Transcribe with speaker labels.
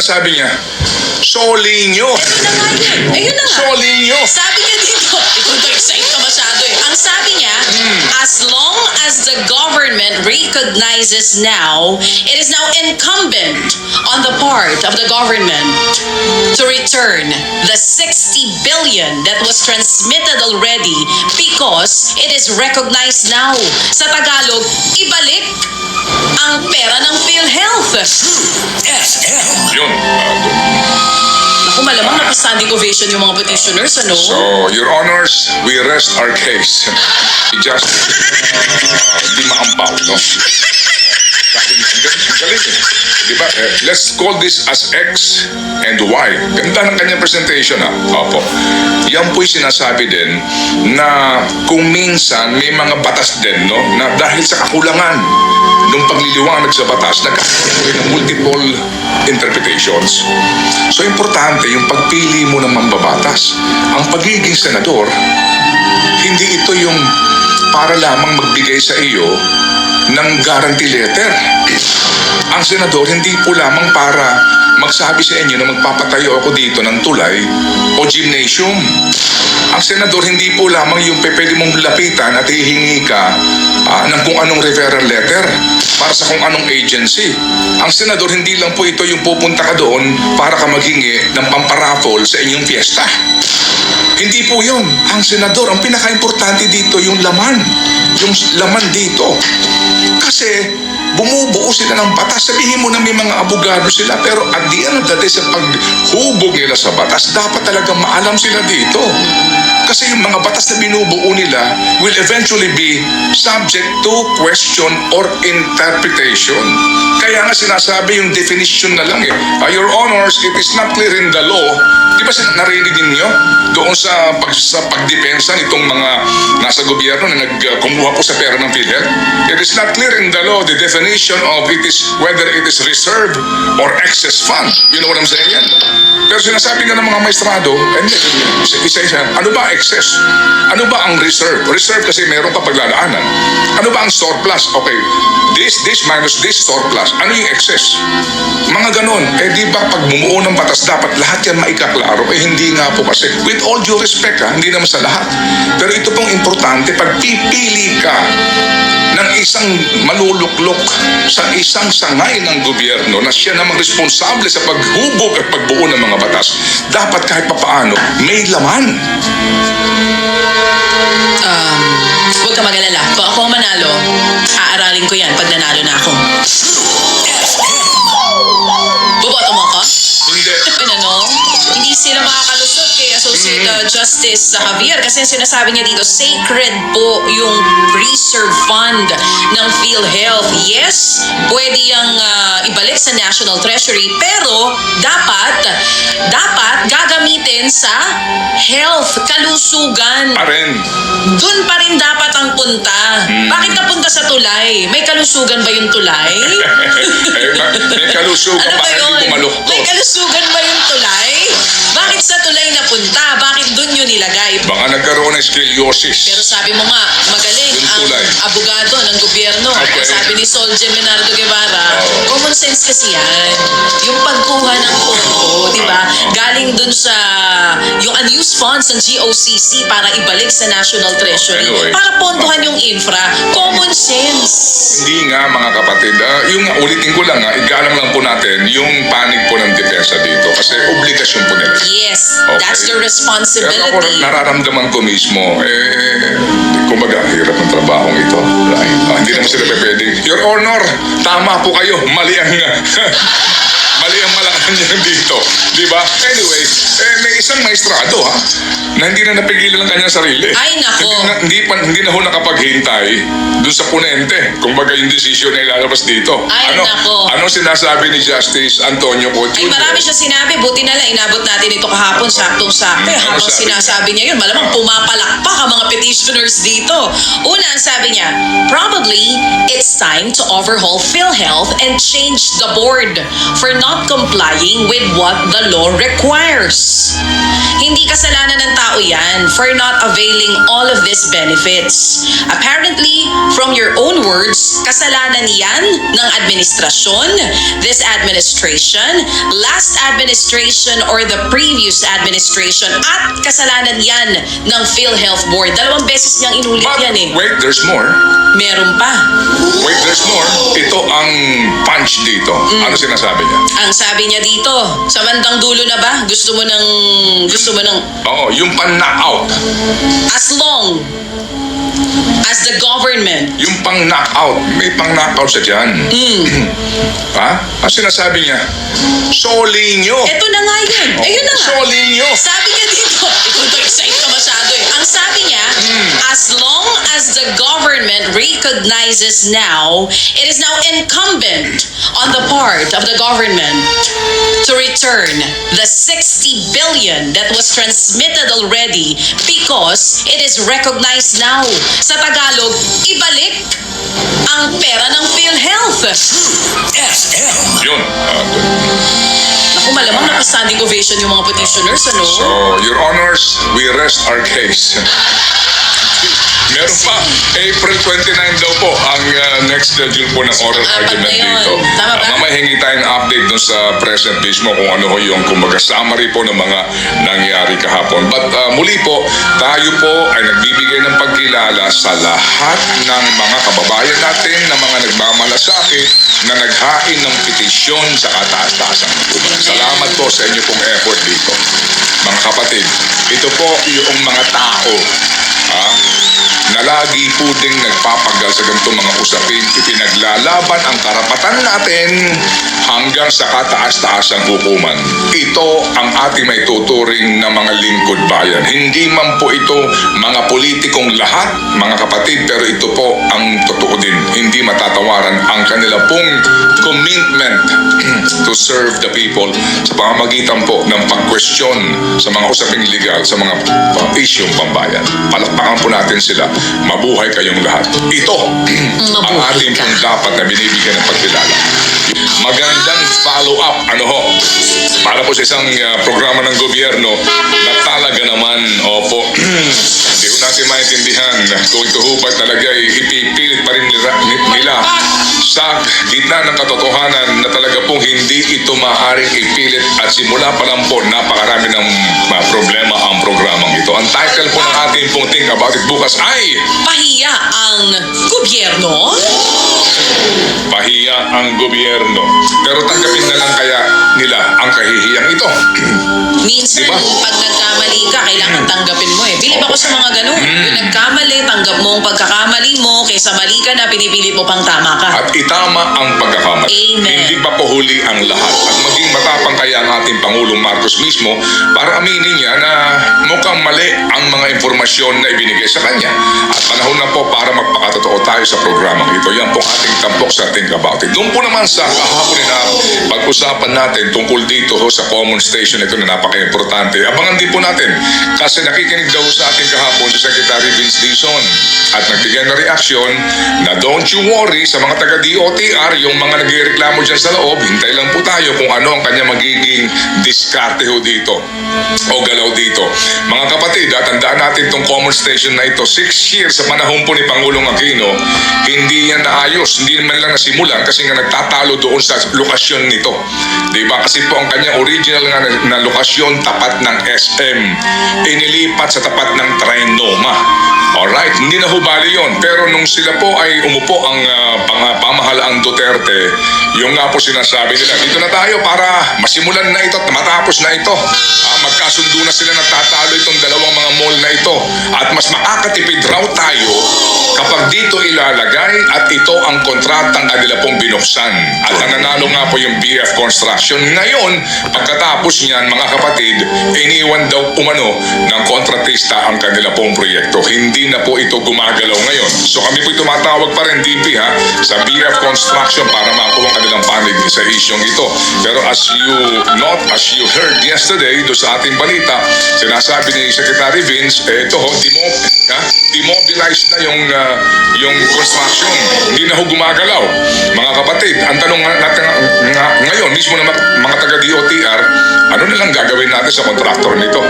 Speaker 1: sinasabi niya? Solinyo.
Speaker 2: Ayun na nga yun. Ayun na nga.
Speaker 1: Solinyo.
Speaker 2: Sabi niya dito, ikaw na-excite ka masyado eh. Ang sabi niya, as long as the government recognizes now, it is now incumbent on the part of the government to return the 60 billion that was transmitted already because it is recognized now. Sa Tagalog, ibalik ang pera ng PhilHealth.
Speaker 3: FM.
Speaker 1: Yun.
Speaker 2: Ako malamang naka-standing ovation yung mga petitioners, ano?
Speaker 1: So, Your Honors, we rest our case. We just, uh, di maampaw, no? Galing, galing eh. Di ba? Eh, let's call this as X and Y. Ganda ng kanyang presentation, ah. Opo. Yan po'y sinasabi din na kung minsan may mga batas din, no? Na dahil sa kakulangan nung pagliliwanag sa batas, nagkakaroon ng multiple interpretations. So, importante yung pagpili mo ng mambabatas. Ang pagiging senador, hindi ito yung para lamang magbigay sa iyo ng guarantee letter. Ang senador hindi po lamang para magsabi sa inyo na magpapatayo ako dito ng tulay o gymnasium. Ang senador hindi po lamang yung pwede mong lapitan at hihingi ka ah, ng kung anong referral letter para sa kung anong agency. Ang senador hindi lang po ito yung pupunta ka doon para ka maghingi ng pamparaffle sa inyong fiesta. Hindi po yun. Ang senador, ang pinaka-importante dito yung laman. Yung laman dito. Kasi bumubuo sila ng batas. Sabihin mo na may mga abogado sila, pero at the end of the day, sa paghubog nila sa batas, dapat talaga maalam sila dito. Kasi yung mga batas na binubuo nila will eventually be subject to question or interpretation. Kaya nga sinasabi yung definition na lang eh. Uh, Your Honors, it is not clear in the law. Di ba narinig ninyo doon sa, pag, sa pagdepensa nitong mga nasa gobyerno na nagkumuha po sa pera ng PhilHealth? It is not clear in the law the definition of it is whether it is reserve or excess fund. You know what I'm saying? Pero sinasabi nga ng mga maestrado, eh, hindi, isa-isa, ano ba excess? Ano ba ang reserve? Reserve kasi meron ka paglalaanan. Ano ba ang surplus? Okay, this, this minus this surplus. Ano yung excess? Mga ganon. Eh di ba pag bumuo ng batas, dapat lahat yan maikaklaro. Eh hindi nga po kasi. With all due respect ha, hindi naman sa lahat. Pero ito pong importante, pag pipili ka ng isang maluluklok sa isang sangay ng gobyerno na siya namang responsable sa paghubog at pagbuo ng mga batas, dapat kahit papaano may laman.
Speaker 2: Um, huwag ka mag-alala. Kung ako ang manalo, aaralin ko yan pag nanalo na ako. Boboto mo ako?
Speaker 1: Hindi.
Speaker 2: Ano, Associate uh, Justice Javier kasi sinasabi niya dito, sacred po yung reserve fund ng PhilHealth. Yes, pwede yung uh, ibalik sa National Treasury pero dapat, dapat gagamitin sa health, kalusugan.
Speaker 1: Pa rin.
Speaker 2: Doon pa rin dapat ang punta. Bakit napunta sa tulay? May kalusugan ba yung tulay?
Speaker 1: ma- may kalusugan
Speaker 2: ano ba yun? May kalusugan ba yung tulay? Sa tulay napunta? Bakit doon yun nilagay?
Speaker 1: Baka nagkaroon ng scoliosis.
Speaker 2: Pero sabi mo nga, magaling
Speaker 1: Yung
Speaker 2: ang
Speaker 1: tulay.
Speaker 2: abogado ng gobyerno.
Speaker 1: Okay.
Speaker 2: Sabi ni Sol Geminardo Guevara,
Speaker 1: Oo.
Speaker 2: common sense kasi yan. Yung pagkuha ng pondo, di ba? Galing dun sa yung unused funds ng GOCC para ibalik sa National Treasury.
Speaker 1: Anyway.
Speaker 2: Para pondohan yung infra. Common sense.
Speaker 1: Hindi nga mga kapatid, ah, yung nga, ulitin ko lang nga, igalang lang po natin yung panig po ng depensa dito kasi obligasyon po nila.
Speaker 2: Yes,
Speaker 1: Okay.
Speaker 2: that's the
Speaker 1: Pero ako
Speaker 2: responsibility.
Speaker 1: nararamdaman ko mismo, eh, kumbaga, hirap ng trabahong ito. Right? Ah, hindi naman sila pwede. Your Honor, tama po kayo. Mali ang... Mali ang malakan niya dito. Di ba? Anyway, eh, may isang maestrado ha, na hindi na napigilan ng kanyang sarili.
Speaker 2: Ay, nako.
Speaker 1: Hindi na, hindi, pa, hindi na ho nakapaghintay dun sa punente kung baga yung desisyon na ilalabas dito.
Speaker 2: Ay,
Speaker 1: ano,
Speaker 2: nako.
Speaker 1: ano sinasabi ni Justice Antonio Cotto?
Speaker 2: Ay, marami siya sinabi. Buti na lang, inabot natin ito kahapon, saktong-sakto.
Speaker 1: Ano
Speaker 2: habang
Speaker 1: sabi
Speaker 2: sinasabi niya yun, malamang pumapalakpak ang mga petitioners dito. Una, ang sabi niya, probably, it's time to overhaul PhilHealth and change the board for not complying with what the law requires. Hindi kasalanan ng tao yan for not availing all of these benefits. Apparently, from your own words, kasalanan yan ng administrasyon, this administration, last administration or the previous administration at kasalanan yan ng PhilHealth Board. Dalawang beses niyang inulit
Speaker 1: But
Speaker 2: yan eh.
Speaker 1: wait, there's more.
Speaker 2: Meron pa.
Speaker 1: Wait, there's more. Ito ang punch dito. Ano sinasabi niya?
Speaker 2: Ang sabi niya dito, sa bandang dulo na ba? Gusto mo ng gusto mo ng
Speaker 1: Oo, yung pan-knockout.
Speaker 2: as long as the government
Speaker 1: Yung pang-knockout. May pang-knockout siya dyan. ha? Ang sinasabi niya, soli nyo.
Speaker 2: Ito na nga yun. Ayun na nga.
Speaker 1: Soli nyo.
Speaker 2: Sabi niya dito, ikaw to excite ka masyado eh. Ang sabi niya, as long as the government recognizes now, it is now incumbent on the part of the government to return the 60 billion that was transmitted already because it is recognized now. Sa Tagalog, ibalik ang pera ng PhilHealth.
Speaker 3: FM.
Speaker 1: Yun.
Speaker 2: Naku, malamang naka-standing ovation yung mga petitioners, ano?
Speaker 1: So, Your Honors, we rest our case. Meron pa, April 29 daw po ang uh, next schedule po ng oral argument dito.
Speaker 2: Tama ba?
Speaker 1: Uh, mamaya hingi tayong update dun sa present mismo kung ano ho yung kumbaga summary po ng mga nangyari kahapon. But uh, muli po, tayo po ay nagbibigay ng pagkilala sa lahat ng mga kababayan natin na mga nagmamalasakit na naghain ng petisyon sa kataas-taasang hukuman. Salamat po sa inyo pong effort dito. Mga kapatid, ito po yung mga tao ha, na lagi po ding nagpapagal sa ganitong mga usapin, ipinaglalaban ang karapatan natin hanggang sa kataas-taasang hukuman. Ito ang ating may tuturing na mga lingkod bayan. Hindi man po ito mga politikong lahat, mga kapatid, pero ito po ang totoo din. Hindi matatawaran ang kanila pong commitment to serve the people sa pamamagitan po ng pag-question sa mga usaping legal, sa mga isyong pambayan. Palakpakan po natin sila. Mabuhay kayong lahat. Ito ang ating pong dapat na binibigyan ng pagkilala. Magandang follow-up. Ano ho? Para po sa isang uh, programa ng gobyerno na talaga naman, opo, hindi ko natin maintindihan kung ito ho ba talaga ay ipipilit pa rin nila, nila sa gitna ng katotohanan na talaga pong hindi ito maaaring ipilit at simula pa lang po napakarami ng uh, problema ang programang ito. Ang title po ng ating pong Think About It bukas ay
Speaker 2: Pahiya ang gobyerno?
Speaker 1: Pahiya ang gobyerno. Pero tanggapin na lang kaya nila ang kahihiyang ito.
Speaker 2: Minsan,
Speaker 1: Diba?
Speaker 2: pag nagkamali ka, kailangan tanggapin mo eh. Bilib ako sa mga ganun. Yung nagkamali, tanggap mo ang pagkakamali mo, kaysa mali ka na, pinipilit mo pang tama ka.
Speaker 1: At itama ang pagkakamali.
Speaker 2: Amen.
Speaker 1: Hindi pa po huli ang lahat. At maging matapang ating Pangulong Marcos mismo para aminin niya na mukhang mali ang mga impormasyon na ibinigay sa kanya. At panahon na po para magpakatotoo tayo sa programang ito. Yan po ang ating tampok sa Think About It. Doon po naman sa kahapon na pag-usapan natin tungkol dito ho sa common station ito na napaka-importante. Abangan din po natin kasi nakikinig daw sa ating kahapon si Secretary Vince Dizon at nagbigay na reaksyon na don't you worry sa mga taga-DOTR, yung mga nagreklamo dyan sa loob, hintay lang po tayo kung ano ang kanya magiging diskarte ho dito o galaw dito. Mga kapatid, ah, tandaan natin itong common station na ito. Six years sa panahon po ni Pangulong Aquino, hindi yan naayos. Hindi man lang nasimulan kasi nga nagtatalo doon sa lokasyon nito. Di ba? Kasi po ang kanyang original nga na, lokasyon tapat ng SM. Inilipat sa tapat ng Trinoma. Alright, hindi na hubali yon. Pero nung sila po ay umupo ang uh, pang, pamahalaang Duterte, yung nga po sinasabi nila, dito na tayo para masimulan na ito at matapos na ito. Ah, magkasundo na sila nagtatalo itong dalawang mga mall na ito. At mas makakatipid raw tayo kapag dito ilalagay at ito ang kontratang kanila pong binuksan. At ang nanalo nga po yung BF Construction. Ngayon, pagkatapos niyan mga kapatid, iniwan daw umano ng kontratista ang kanila pong proyekto. Hindi na po ito gumagalaw ngayon. So kami po tumatawag pa rin DP ha sa BF Construction construction para makuha ang kanilang panig sa isyong ito. Pero as you not, as you heard yesterday do sa ating balita, sinasabi ni Secretary Vince, eh, ito ho, demo, ha, demobilize na yung, ah, yung construction. Hindi na ho gumagalaw. Mga kapatid, ang tanong natin nga, nga- ngayon, mismo mga, mga taga-DOTR, ano nilang gagawin natin sa kontraktor nito?